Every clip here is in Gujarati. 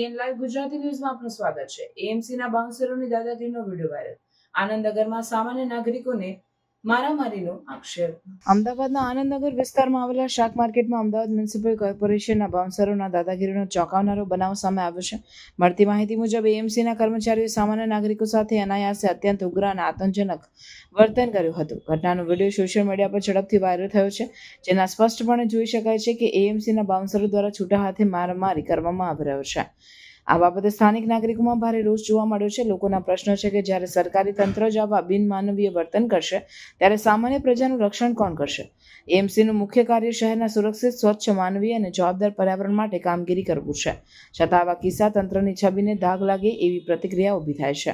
સીએન લાઈવ ગુજરાતી ન્યૂઝમાં આપનું સ્વાગત છે. એએમસીના બાઉન્સરોની દાદાગીરીનો વીડિયો વાયરલ આનંદનગરમાં સામાન્ય નાગરિકોને મારામારીનો આક્ષેપ. અમદાવાદના આનંદનગર વિસ્તારમાં આવેલા શાક માર્કેટમાં અમદાવાદ મ્યુનિસિપલ કોર્પોરેશનના બાઉન્સરોના દાદાગીરીનો ચોંકાવનારો બનાવ સામે આવ્યો છે. મળતી માહિતી મુજબ એએમસીના કર્મચારીઓ સામાન્ય નાગરિકો સાથે અનાયાસે અત્યંત ઉગ્ર અને આતંકજનક વર્તન કર્યું હતું. ઘટનાનો વીડિયો સોશિયલ મીડિયા પર ઝડપથી વાયરલ થયો છે, જેના સ્પષ્ટપણે જોઈ શકાય છે કે એએમસીના બાઉન્સરો દ્વારા છૂટા હાથે મારામારી કરવામાં આવી રહ્યો છે. આ બાબતે સ્થાનિક નાગરિકોમાં ભારે રોષ જોવા મળ્યો છે. લોકોના પ્રશ્નો છે કે જ્યારે સરકારી તંત્ર જ આવા બિનમાનવીય વર્તન કરશે, ત્યારે સામાન્ય પ્રજાનું રક્ષણ કોણ કરશે? એમસીનું મુખ્ય કાર્ય શહેરના સુરક્ષિત, સ્વચ્છ, માનવીય અને જવાબદાર પર્યાવરણ માટે કામગીરી કરવું છે. છતાં આવા કિસ્સા તંત્રની છબીને દાગ લાગે એવી પ્રતિક્રિયા ઊભી થાય છે.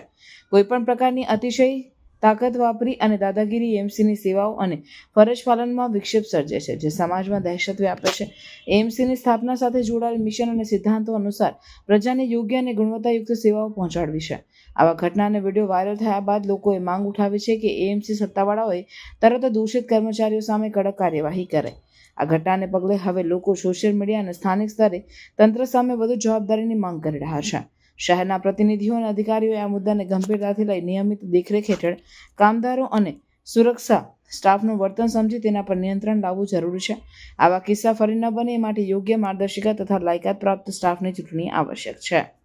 કોઈપણ પ્રકારની અતિશય તાકાત વાપરી અને દાદાગીરી એમસીની સેવાઓ અને ફરજ પાલનમાં વિક્ષેપ સર્જે છે. જે સમાજમાં દહેશત વ્યાપે છે. એમસીની સ્થાપના સાથે જોડાયેલ મિશન અને સિદ્ધાંતો અનુસાર પ્રજાને યોગ્ય અને ગુણવત્તાયુક્ત સેવાઓ પહોંચાડવી છે. આવા ઘટનાને વીડિયો વાયરલ થયા બાદ લોકોએ માંગ ઉઠાવી છે કે એએમસી સત્તાવાળાઓએ તરત દૂષિત કર્મચારીઓ સામે કડક કાર્યવાહી કરે. આ ઘટનાને પગલે હવે લોકો સોશિયલ મીડિયા અને સ્થાનિક સ્તરે તંત્ર સામે વધુ જવાબદારીની માંગ કરી રહ્યા છે. શહેરના પ્રતિનિધિઓ અને અધિકારીઓએ આ મુદ્દાને ગંભીરતાથી લઈ નિયમિત દેખરેખ હેઠળ કામદારો અને સુરક્ષા સ્ટાફનું વર્તન સમજી તેના પર નિયંત્રણ લાવવું જરૂરી છે. આવા કિસ્સા ફરી ન બને એ માટે યોગ્ય માર્ગદર્શિકા તથા લાયકાત પ્રાપ્ત સ્ટાફની ચૂંટણી આવશ્યક છે.